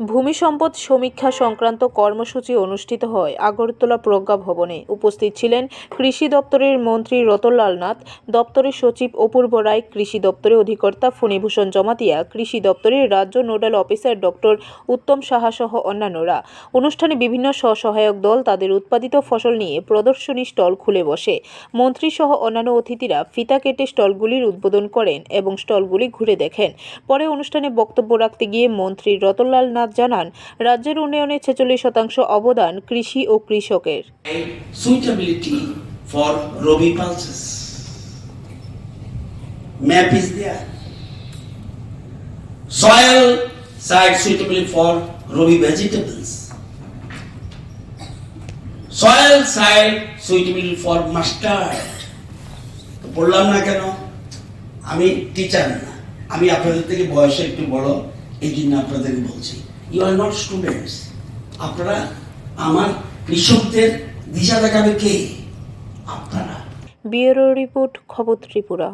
ভূমি সম্পদ সমীক্ষা সংক্রান্ত কর্মসূচি অনুষ্ঠিত হয় আগরতলা প্রজ্ঞা ভবনে। উপস্থিত ছিলেন কৃষি দপ্তরের মন্ত্রী রতনলাল নাথ, দপ্তরের সচিব অপূর্ব রায়, কৃষি দপ্তরের অধিকর্তা ফণীভূষণ জমাতিয়া, কৃষি দপ্তরের রাজ্য nodal officer doctor Uttam Saha সহ অন্যান্যরা। অনুষ্ঠানে বিভিন্ন স্বসহায়ক দল তাদের উৎপাদিত ফসল নিয়ে প্রদর্শনী স্টল খুলে বসে। মন্ত্রী সহ অন্যান্য অতিথিরা ফিতা কেটে স্টলগুলির উদ্বোধন করেন এবং স্টলগুলি ঘুরে দেখেন। পরে অনুষ্ঠানে বক্তব্য রাখতে গিয়ে মন্ত্রী রতনলাল নাথ জানান রাজ্যের উন্নয়নে ছেচল্লিশ শতাংশ অবদান কৃষি ও কৃষকের for Robi pulses. Map is there. Soil site suitable for Robi vegetables. Soil site suitable for mustard. তো বললাম না কেন আমি টিচার না আমি আপনাদের থেকে বয়সে একটু বড় এই জন্য আপনাদেরকে বলছি ইউ আর নট স্টুডেন্টস আপনারা আমার কৃষকদের দিশা দেখাবে কে? আপনারা। ব্যুরো রিপোর্ট, খবর ত্রিপুরা।